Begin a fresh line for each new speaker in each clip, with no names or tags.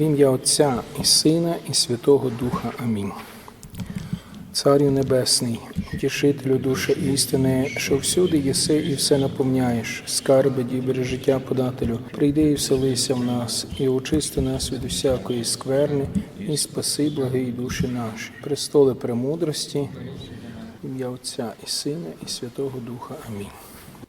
В ім'я Отця і Сина, і Святого Духа. Амінь. Царю Небесний, утішителю душі істини, що всюди єси і все наповняєш, скарби, дібри, життя подателю, прийди і вселися в нас, і очисти нас від усякої скверни, і спаси благий душі наші. Престоли премудрості, ім'я Отця і Сина, і Святого Духа. Амінь.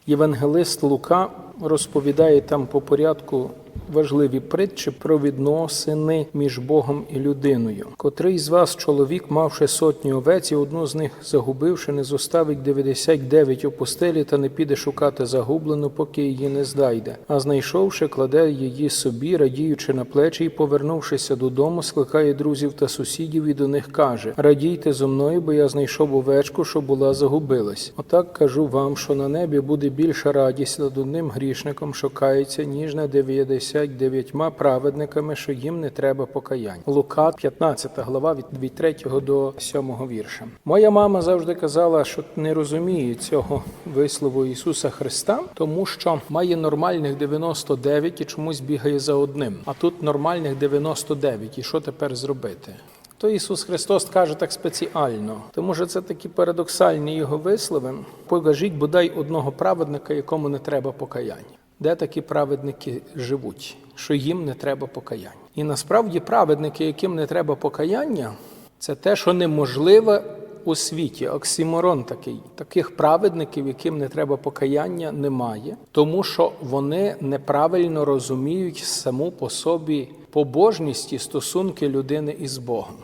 Євангелист Лука розповідає там по порядку важливі притчі про відносини між Богом і людиною. Котрий з вас чоловік, мавши сотню овець, і одну з них загубивши, не зоставить 99 у постелі та не піде шукати загублену, поки її не здайде. А знайшовши, кладе її собі, радіючи на плечі, і повернувшися додому, скликає друзів та сусідів і до них каже: Радійте зо мною, бо я знайшов овечку, що була загубилась. Отак кажу вам, що на небі буде більша радість над одним грішником, що кається, ніж на 99 праведниками, що їм не треба покаянь. Лука, 15 глава, від 3 до 7 вірша. Моя мама завжди казала, що не розуміє цього вислову Ісуса Христа, тому що має нормальних 99 і чомусь бігає за одним. А тут нормальних 99. І що тепер зробити? То Ісус Христос каже так спеціально, тому що це такі парадоксальні його вислови. Покажіть бодай одного праведника, якому не треба покаяння. Де такі праведники живуть, що їм не треба покаяння. І насправді праведники, яким не треба покаяння, це те, що неможливе у світі. Оксіморон такий. Таких праведників, яким не треба покаяння, немає, тому що вони неправильно розуміють саму по собі побожність і стосунки людини із Богом.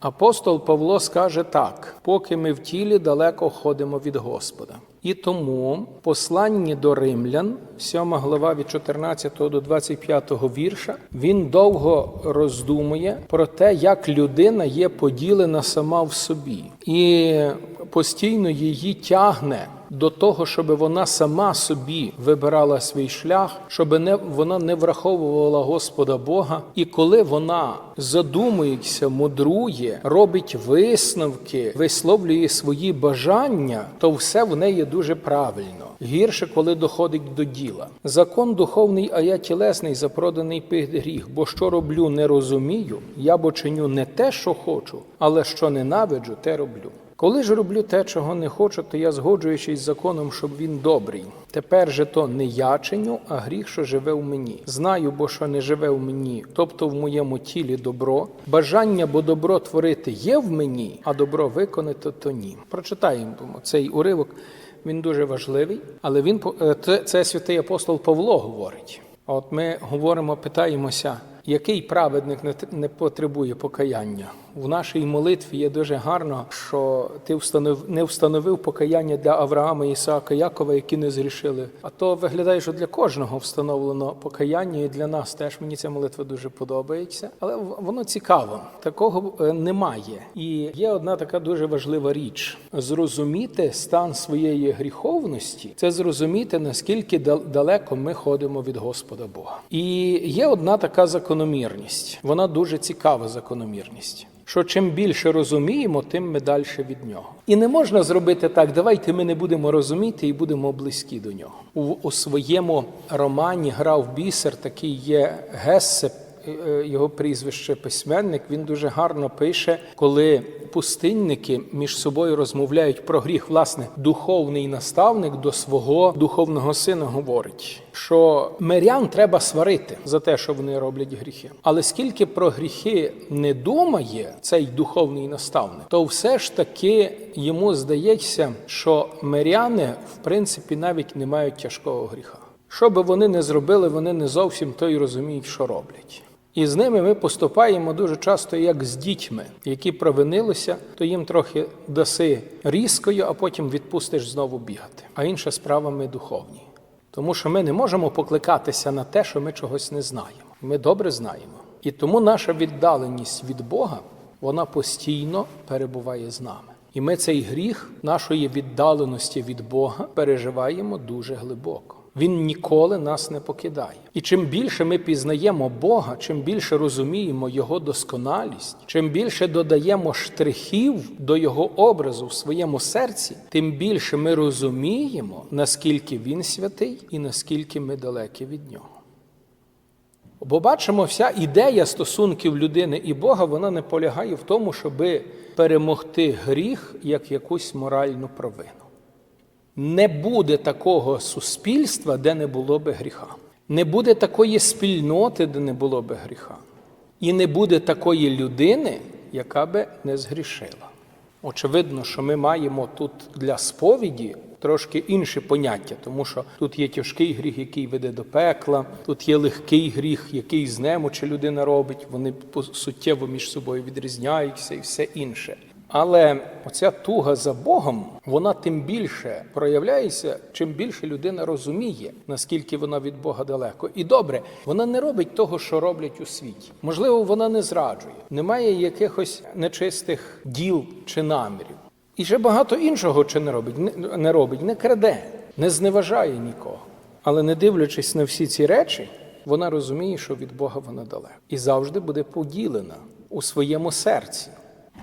Апостол Павло скаже так: поки ми в тілі далеко ходимо від Господа. І тому посланні до римлян, 7 глава від 14 до 25 вірша, він довго роздумує про те, як людина є поділена сама в собі, і постійно її тягне до того, щоб вона сама собі вибирала свій шлях, щоб не вона не враховувала Господа Бога. І коли вона задумується, мудрує, робить висновки, висловлює свої бажання, то все в неї дуже правильно. Гірше, коли доходить до діла. Закон духовний, а я тілесний, запроданий під гріх. Бо що роблю, не розумію. Я бо чиню не те, що хочу, але що ненавиджу, те роблю. Коли ж роблю те, чого не хочу, то я згоджуючись з законом, щоб він добрий. Тепер же то не я чиню, а гріх, що живе в мені. Знаю, бо що не живе в мені, тобто в моєму тілі добро. Бажання, бо добро творити є в мені, а добро виконати то ні. Прочитаємо цей уривок. Він дуже важливий, але він е, це святий апостол Павло говорить. От ми говоримо, питаємося, який праведник не потребує покаяння. В нашій молитві є дуже гарно, що ти встанов, не встановив покаяння для Авраама, Ісаака, Якова, які не зрішили. А то виглядає, що для кожного встановлено покаяння, і для нас теж мені ця молитва дуже подобається. Але воно цікаво. Такого е, немає. І є одна така дуже важлива річ: зрозуміти стан своєї гріховності, це зрозуміти, наскільки дал- далеко ми ходимо від Господа Бога. І є одна така закономірність. Вона дуже цікава закономірність. Що чим більше розуміємо, тим ми далі від нього. І не можна зробити так, давайте ми не будемо розуміти і будемо близькі до нього. У, у своєму романі Грав бісер такий є Гессе, е, його прізвище письменник. Він дуже гарно пише, коли пустинники між собою розмовляють про гріх. Власне, духовний наставник до свого духовного сина говорить, що мирян треба сварити за те, що вони роблять гріхи. Але скільки про гріхи не думає цей духовний наставник, то все ж таки йому здається, що миряни в принципі навіть не мають тяжкого гріха. Що би вони не зробили, вони не зовсім то й розуміють, що роблять. І з ними ми поступаємо дуже часто як з дітьми, які провинилися, то їм трохи даси різкою, а потім відпустиш знову бігати. А інша справа ми духовні. Тому що ми не можемо покликатися на те, що ми чогось не знаємо. Ми добре знаємо. І тому наша віддаленість від Бога, вона постійно перебуває з нами. І ми цей гріх нашої віддаленості від Бога переживаємо дуже глибоко. Він ніколи нас не покидає. І чим більше ми пізнаємо Бога, чим більше розуміємо Його досконалість, чим більше додаємо штрихів до Його образу в своєму серці, тим більше ми розуміємо, наскільки Він святий і наскільки ми далекі від Нього. Бо бачимо, вся ідея стосунків людини і Бога вона не полягає в тому, щоби перемогти гріх як якусь моральну провину. Не буде такого суспільства, де не було би гріха. Не буде такої спільноти, де не було би гріха. І не буде такої людини, яка би не згрішила. Очевидно, що ми маємо тут для сповіді трошки інше поняття, тому що тут є тяжкий гріх, який веде до пекла, тут є легкий гріх, який з немочі людина робить. Вони суттєво між собою відрізняються і все інше. Але оця туга за Богом, вона тим більше проявляється, чим більше людина розуміє, наскільки вона від Бога далеко. І добре, вона не робить того, що роблять у світі. Можливо, вона не зраджує, немає якихось нечистих діл чи намірів. І ще багато іншого чи не робить, не, робить, не краде, не зневажає нікого. Але не дивлячись на всі ці речі, вона розуміє, що від Бога вона далеко. І завжди буде поділена у своєму серці.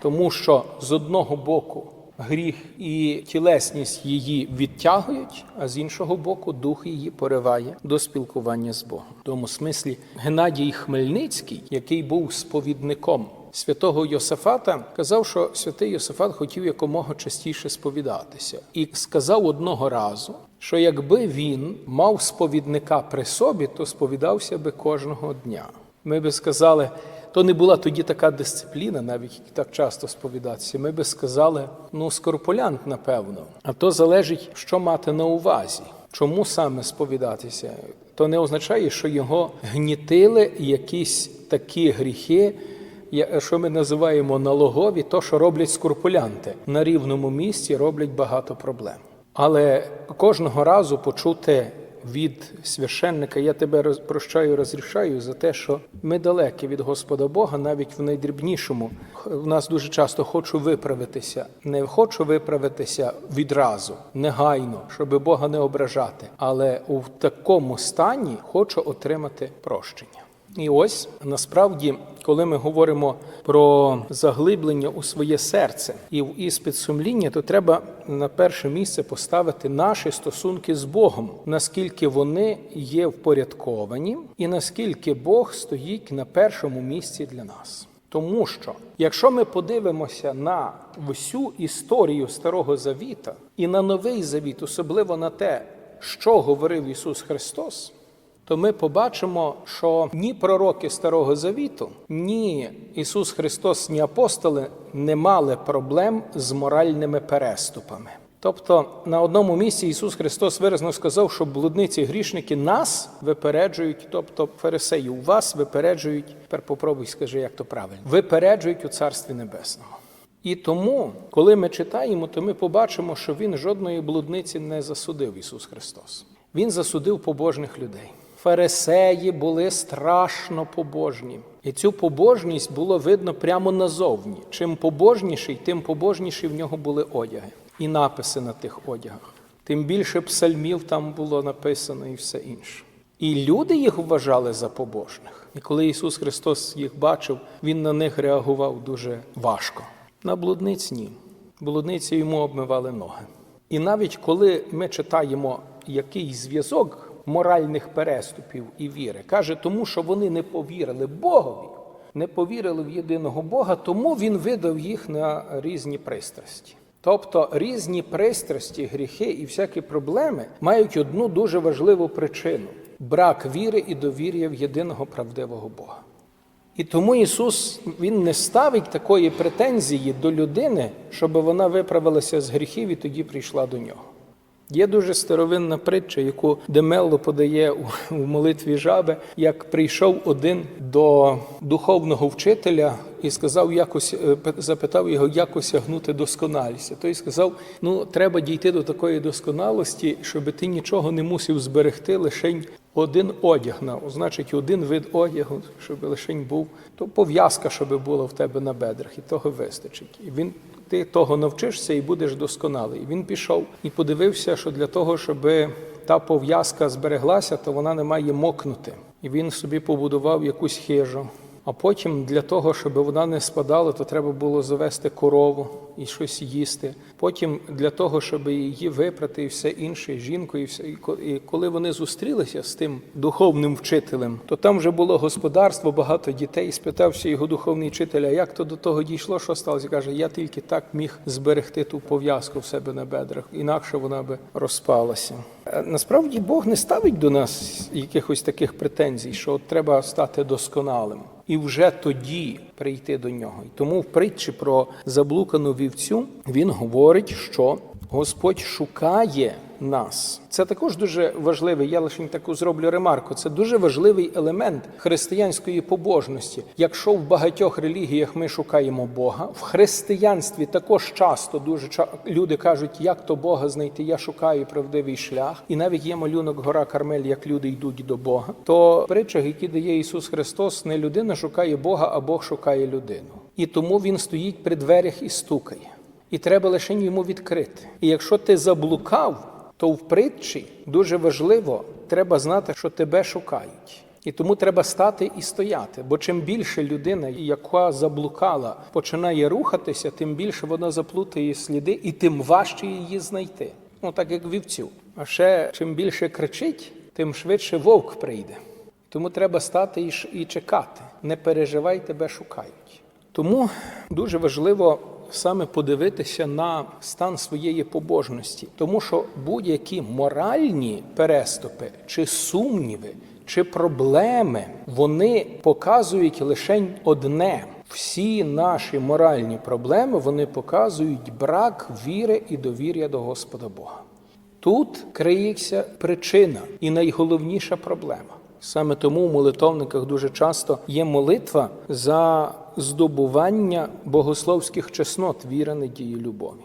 Тому що з одного боку гріх і тілесність її відтягують, а з іншого боку, дух її пориває до спілкування з Богом. В тому смислі Геннадій Хмельницький, який був сповідником святого Йосифата, казав, що святий Йосифат хотів якомога частіше сповідатися, і сказав одного разу, що якби він мав сповідника при собі, то сповідався би кожного дня. Ми би сказали, то не була тоді така дисципліна, навіть так часто сповідатися. Ми би сказали, ну, скорпулянт, напевно. А то залежить, що мати на увазі. Чому саме сповідатися? То не означає, що його гнітили якісь такі гріхи, що ми називаємо налогові, то, що роблять скорпулянти. На рівному місці роблять багато проблем. Але кожного разу почути від священника я тебе прощаю, розрішаю за те, що ми далекі від Господа Бога, навіть в найдрібнішому. У нас дуже часто хочу виправитися. Не хочу виправитися відразу, негайно, щоб Бога не ображати. Але у такому стані хочу отримати прощення. І ось насправді, коли ми говоримо про заглиблення у своє серце і в іспит сумління, то треба на перше місце поставити наші стосунки з Богом, наскільки вони є впорядковані, і наскільки Бог стоїть на першому місці для нас. Тому що якщо ми подивимося на всю історію Старого Завіта і на новий завіт, особливо на те, що говорив Ісус Христос, то ми побачимо, що ні пророки Старого Завіту, ні Ісус Христос, ні апостоли не мали проблем з моральними переступами. Тобто на одному місці Ісус Христос виразно сказав, що блудниці грішники нас випереджують, тобто фарисеїв вас випереджують. Тепер попробуй, скажи, як то правильно, випереджують у Царстві Небесному. І тому, коли ми читаємо, то ми побачимо, що він жодної блудниці не засудив Ісус Христос. Він засудив побожних людей. Фарисеї були страшно побожні, і цю побожність було видно прямо назовні. Чим побожніший, тим побожніші в нього були одяги і написи на тих одягах. Тим більше псальмів там було написано і все інше. І люди їх вважали за побожних. І коли Ісус Христос їх бачив, Він на них реагував дуже важко. На блудниць ні. Блудниці йому обмивали ноги. І навіть коли ми читаємо який зв'язок моральних переступів і віри, каже, тому що вони не повірили Богові, не повірили в єдиного Бога, тому він видав їх на різні пристрасті. Тобто різні пристрасті, гріхи і всякі проблеми мають одну дуже важливу причину брак віри і довір'я в єдиного правдивого Бога. І тому Ісус Він не ставить такої претензії до людини, щоб вона виправилася з гріхів і тоді прийшла до нього. Є дуже старовинна притча, яку Демелло подає у, молитві жаби, як прийшов один до духовного вчителя і сказав, якось е, запитав його, як осягнути досконалість. Той сказав: ну, треба дійти до такої досконалості, щоб ти нічого не мусив зберегти, лише один одяг на значить, один вид одягу, щоб лишень був, то пов'язка, щоб була в тебе на бедрах, і того вистачить. І він ти того навчишся і будеш досконалий. Він пішов і подивився, що для того, щоб та пов'язка збереглася, то вона не має мокнути. І він собі побудував якусь хижу. А потім для того, щоб вона не спадала, то треба було завести корову і щось їсти. Потім для того, щоб її випрати і все інше, жінку, і все. І коли вони зустрілися з тим духовним вчителем, то там вже було господарство, багато дітей. Спитався його духовний вчитель, а як то до того дійшло, що сталося? Каже, я тільки так міг зберегти ту пов'язку в себе на бедрах, інакше вона би розпалася. Е, Насправді Бог не ставить до нас якихось таких претензій, що треба стати досконалим. І вже тоді прийти до нього. І тому в притчі про заблукану вівцю він говорить, що Господь шукає нас. Це також дуже важливий. Я лише таку зроблю ремарку. Це дуже важливий елемент християнської побожності. Якщо в багатьох релігіях ми шукаємо Бога, в християнстві також часто дуже люди кажуть, як то Бога знайти. Я шукаю правдивий шлях, і навіть є малюнок гора Кармель, як люди йдуть до Бога. То притчах, які дає Ісус Христос, не людина шукає Бога, а Бог шукає людину. І тому він стоїть при дверях і стукає. І треба лише йому відкрити. І якщо ти заблукав, то в притчі дуже важливо, треба знати, що тебе шукають. І тому треба стати і стояти. Бо чим більше людина, яка заблукала, починає рухатися, тим більше вона заплутає сліди, і тим важче її знайти. Ну так як вівцю. А ще чим більше кричить, тим швидше вовк прийде. Тому треба стати і чекати. Не переживай, тебе шукають. Тому дуже важливо саме подивитися на стан своєї побожності, тому що будь-які моральні переступи чи сумніви, чи проблеми вони показують лише одне. Всі наші моральні проблеми вони показують брак віри і довір'я до Господа Бога. Тут криється причина і найголовніша проблема. Саме тому в молитовниках дуже часто є молитва за здобування богословських чеснот, віри, надії, любові.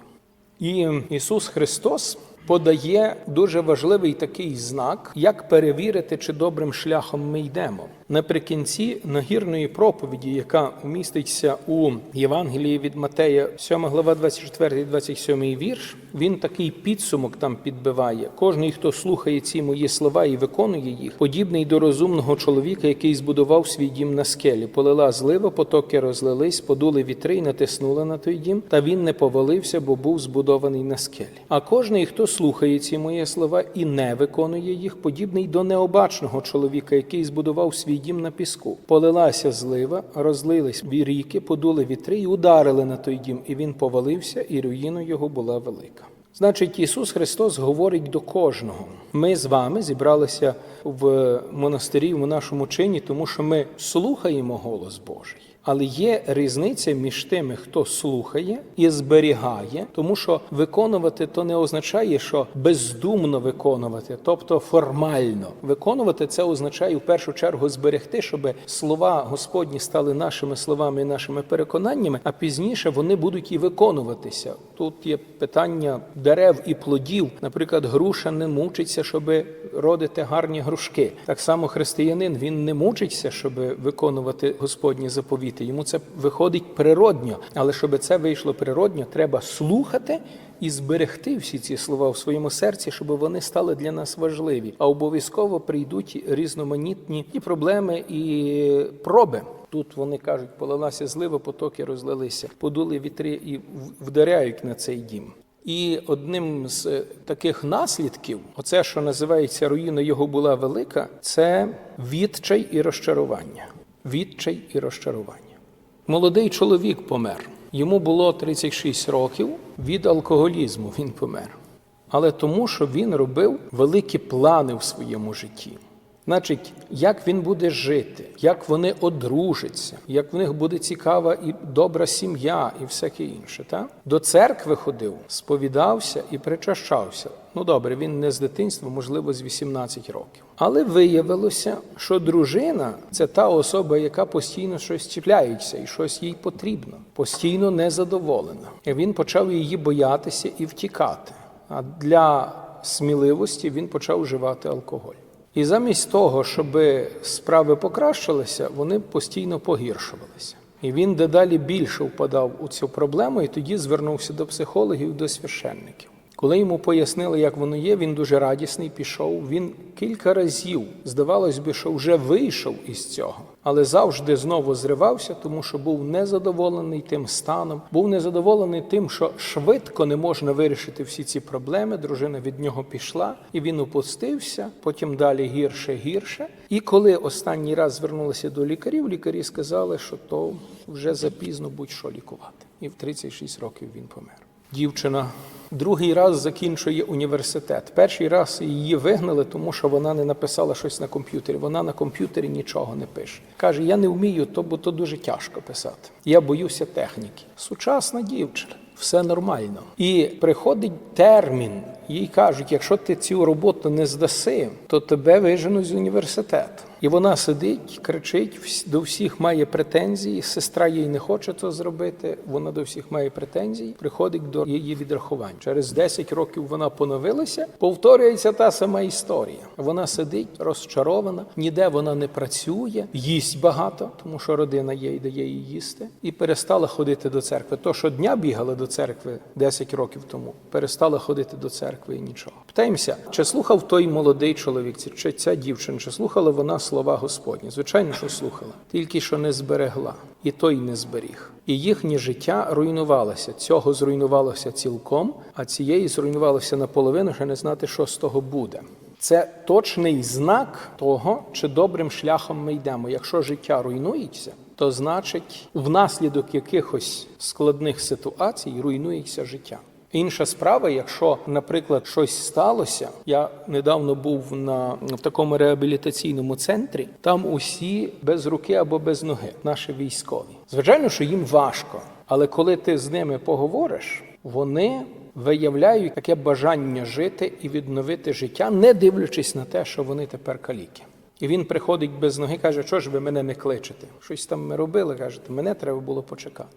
І Ісус Христос подає дуже важливий такий знак, як перевірити, чи добрим шляхом ми йдемо. Наприкінці нагірної проповіді, яка міститься у Євангелії від Матея, 7 глава, 24 27 вірш, він такий підсумок там підбиває. Кожний, хто слухає ці мої слова і виконує їх, подібний до розумного чоловіка, який збудував свій дім на скелі. Полила злива, потоки розлились, подули вітри і натиснули на той дім, та він не повалився, бо був збудований на скелі. А кожний, хто слухає ці мої слова і не виконує їх, подібний до необачного чоловіка, який збудував свій дім на піску. Полилася злива, розлились ріки, подули вітри і ударили на той дім, і він повалився, і руїна його була велика. Значить, Ісус Христос говорить до кожного. Ми з вами зібралися в монастирі в нашому чині, тому що ми слухаємо голос Божий. Але є різниця між тими, хто слухає і зберігає, тому що виконувати то не означає, що бездумно виконувати, тобто формально виконувати це означає в першу чергу зберегти, щоб слова Господні стали нашими словами і нашими переконаннями, а пізніше вони будуть і виконуватися. Тут є питання дерев і плодів. Наприклад, груша не мучиться, щоб родити гарні грушки. Так само християнин він не мучиться, щоб виконувати Господні заповіти. Йому це виходить природньо. Але щоб це вийшло природньо, треба слухати і зберегти всі ці слова в своєму серці, щоб вони стали для нас важливі. А обов'язково прийдуть різноманітні і проблеми, і проби. Тут вони кажуть, полилася злива, потоки розлилися, подули вітри і вдаряють на цей дім. І одним з е, таких наслідків, оце, що називається руїна його була велика, це відчай і розчарування. Відчай і розчарування. Молодий чоловік помер. Йому було 36 років. Від алкоголізму він помер. Але тому, що він робив великі плани в своєму житті. Значить, як він буде жити, як вони одружаться, як в них буде цікава і добра сім'я, і всяке інше. Та? До церкви ходив, сповідався і причащався. Ну добре, він не з дитинства, можливо, з 18 років. Але виявилося, що дружина це та особа, яка постійно щось чіпляється і щось їй потрібно, постійно незадоволена. І він почав її боятися і втікати. А для сміливості він почав вживати алкоголь. І замість того, щоб справи покращилися, вони постійно погіршувалися. І він дедалі більше впадав у цю проблему, і тоді звернувся до психологів, до священників. Коли йому пояснили, як воно є, він дуже радісний пішов. Він кілька разів, здавалось би, що вже вийшов із цього, але завжди знову зривався, тому що був незадоволений тим станом, був незадоволений тим, що швидко не можна вирішити всі ці проблеми. Дружина від нього пішла, і він опустився. Потім далі гірше, гірше. І коли останній раз звернулися до лікарів, лікарі сказали, що то вже запізно будь-що лікувати. І в 36 років він помер. Дівчина другий раз закінчує університет. Перший раз її вигнали, тому що вона не написала щось на комп'ютері. Вона на комп'ютері нічого не пише. Каже: я не вмію, то бо то дуже тяжко писати. Я боюся техніки. Сучасна дівчина. Все нормально. І приходить термін, їй кажуть, якщо ти цю роботу не здаси, то тебе виженуть з університету. І вона сидить, кричить, до всіх має претензії. Сестра їй не хоче це зробити. Вона до всіх має претензії. Приходить до її відрахувань. Через 10 років вона поновилася. Повторюється та сама історія. Вона сидить розчарована, ніде вона не працює, їсть багато, тому що родина і дає їй їсти, і перестала ходити до церкви. То щодня бігала до церкви 10 років тому, перестала ходити до церкви і нічого. Питаємося, чи слухав той молодий чоловік, чи ця дівчина, чи слухала вона слова Господні? Звичайно, що слухала, тільки що не зберегла, і той не зберіг. І їхнє життя руйнувалося. Цього зруйнувалося цілком, а цієї зруйнувалося наполовину, ще не знати, що з того буде. Це точний знак того, чи добрим шляхом ми йдемо. Якщо життя руйнується, то значить, внаслідок якихось складних ситуацій руйнується життя. Інша справа, якщо, наприклад, щось сталося, я недавно був на в такому реабілітаційному центрі. Там усі без руки або без ноги, наші військові. Звичайно, що їм важко, але коли ти з ними поговориш, вони виявляють таке бажання жити і відновити життя, не дивлячись на те, що вони тепер каліки. І він приходить без ноги, каже, що ж ви мене не кличете? Щось там ми робили, кажете, мене треба було почекати.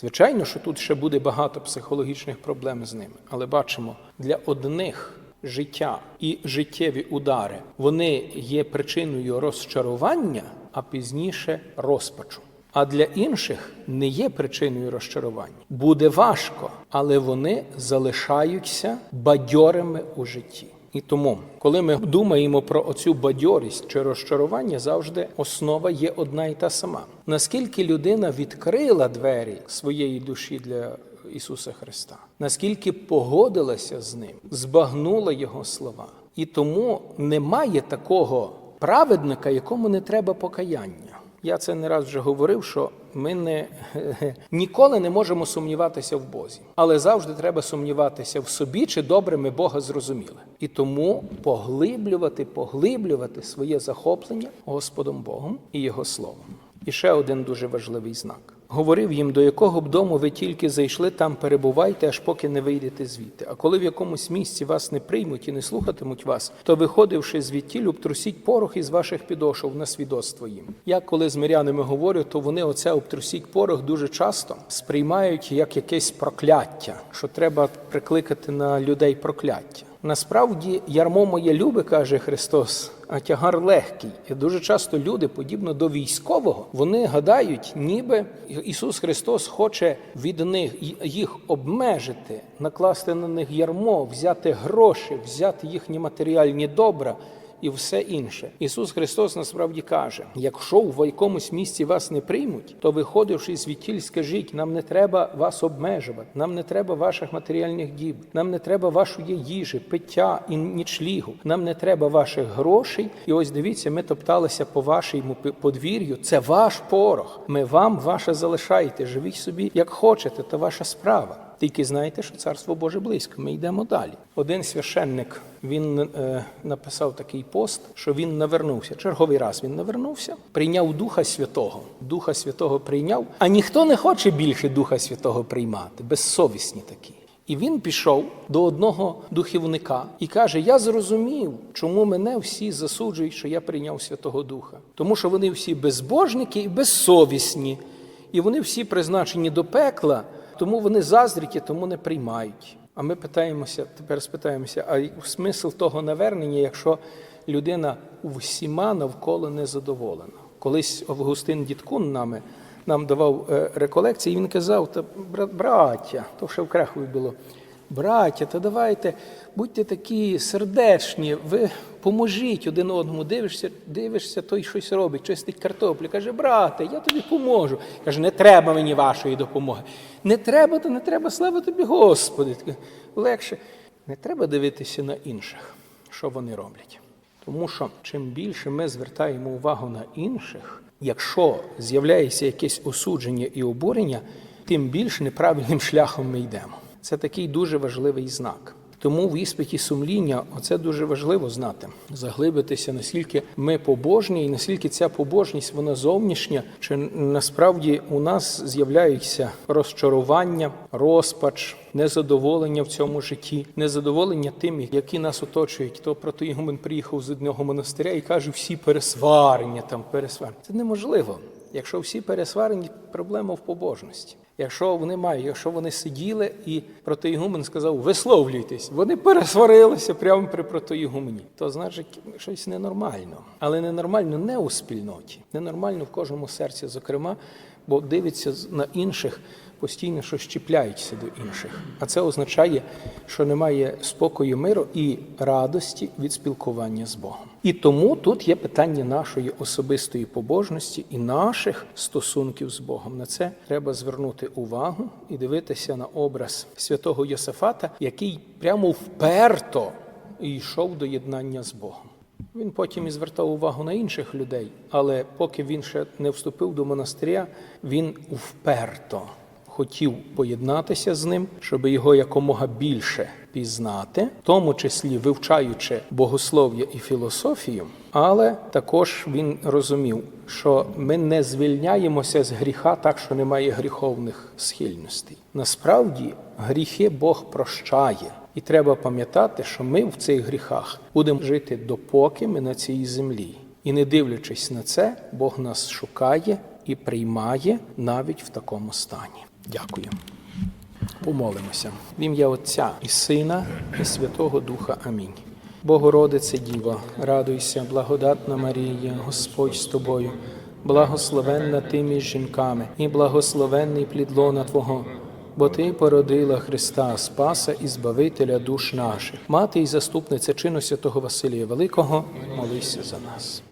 Звичайно, що тут ще буде багато психологічних проблем з ними, але бачимо, для одних життя і життєві удари вони є причиною розчарування, а пізніше розпачу. А для інших не є причиною розчарування. Буде важко, але вони залишаються бадьорими у житті. І тому, коли ми думаємо про оцю бадьорість чи розчарування, завжди основа є одна і та сама. Наскільки людина відкрила двері своєї душі для Ісуса Христа, наскільки погодилася з ним, збагнула Його слова. І тому немає такого праведника, якому не треба покаяння. Я це не раз вже говорив, що ми не ніколи не можемо сумніватися в Бозі, але завжди треба сумніватися в собі, чи добре ми Бога зрозуміли. І тому поглиблювати, поглиблювати своє захоплення Господом Богом і Його Словом. І ще один дуже важливий знак. Говорив їм, до якого б дому ви тільки зайшли, там перебувайте, аж поки не вийдете звідти. А коли в якомусь місці вас не приймуть і не слухатимуть вас, то виходивши звідтілю, обтрусіть порох із ваших підошов на свідоцтво їм. Я коли з мирянами говорю, то вони оце обтрусіть порох дуже часто сприймають як якесь прокляття, що треба прикликати на людей прокляття. Насправді ярмо моє любе, каже Христос, а тягар легкий. І дуже часто люди, подібно до військового, вони гадають, ніби Ісус Христос хоче від них їх обмежити, накласти на них ярмо, взяти гроші, взяти їхні матеріальні добра. І все інше. Ісус Христос насправді каже: якщо в якомусь місці вас не приймуть, то виходивши звідтіль, скажіть, нам не треба вас обмежувати, нам не треба ваших матеріальних діб, нам не треба вашої їжі, пиття і нічлігу, нам не треба ваших грошей. І ось дивіться, ми топталися по вашому подвір'ю. Це ваш порох. Ми вам ваше залишаєте. Живіть собі як хочете, то ваша справа. Тільки знаєте, що царство Боже близько. Ми йдемо далі. Один священник він е, написав такий пост, що він навернувся. Черговий раз він навернувся, прийняв Духа Святого. Духа Святого прийняв, а ніхто не хоче більше Духа Святого приймати, безсовісні такі. І він пішов до одного духівника і каже: Я зрозумів, чому мене всі засуджують, що я прийняв Святого Духа. Тому що вони всі безбожники і безсовісні, і вони всі призначені до пекла тому вони заздріті, тому не приймають. А ми питаємося, тепер спитаємося, а смисл того навернення, якщо людина всіма навколо незадоволена? Колись Августин Діткун нами нам давав е, реколекції, і він казав: та браття, то ще в Крехові було. Браття, то давайте будьте такі сердечні, ви поможіть один одному. Дивишся, дивишся, той щось робить, чистить картоплю. Каже, брате, я тобі поможу. Каже, не треба мені вашої допомоги. Не треба, то не треба, слава тобі, Господи. Легше. Не треба дивитися на інших, що вони роблять. Тому що чим більше ми звертаємо увагу на інших, якщо з'являється якесь осудження і обурення, тим більш неправильним шляхом ми йдемо. Це такий дуже важливий знак. Тому в іспиті сумління оце дуже важливо знати, заглибитися, наскільки ми побожні, і наскільки ця побожність вона зовнішня, чи насправді у нас з'являються розчарування, розпач, незадоволення в цьому житті, незадоволення тим, які нас оточують. То протоігумен приїхав з одного монастиря і каже, всі пересварення там пересварення. Це неможливо. Якщо всі пересварені, проблема в побожності. Якщо вони мають, якщо вони сиділи і протоігумен сказав, висловлюйтесь, вони пересварилися прямо при протоігумені, то значить щось ненормально. Але ненормально не у спільноті, ненормально в кожному серці, зокрема, бо дивиться на інших постійно, що щіпляються до інших. А це означає, що немає спокою, миру і радості від спілкування з Богом. І тому тут є питання нашої особистої побожності і наших стосунків з Богом. На це треба звернути увагу і дивитися на образ святого Йосифата, який прямо вперто йшов до єднання з Богом. Він потім і звертав увагу на інших людей, але поки він ще не вступив до монастиря, він вперто хотів поєднатися з ним, щоб його якомога більше пізнати, в тому числі вивчаючи богослов'я і філософію. Але також він розумів, що ми не звільняємося з гріха так, що немає гріховних схильностей. Насправді гріхи Бог прощає. І треба пам'ятати, що ми в цих гріхах будемо жити допоки ми на цій землі. І не дивлячись на це, Бог нас шукає і приймає навіть в такому стані. Дякую. Помолимося. В ім'я Отця і Сина, і Святого Духа. Амінь. Богородице Діво, радуйся, благодатна Марія, Господь з тобою, благословенна ти між жінками, і благословенний плід лона Твого, бо Ти породила Христа, Спаса і Збавителя душ наших. Мати і заступниця чину святого Василія Великого, молися за нас.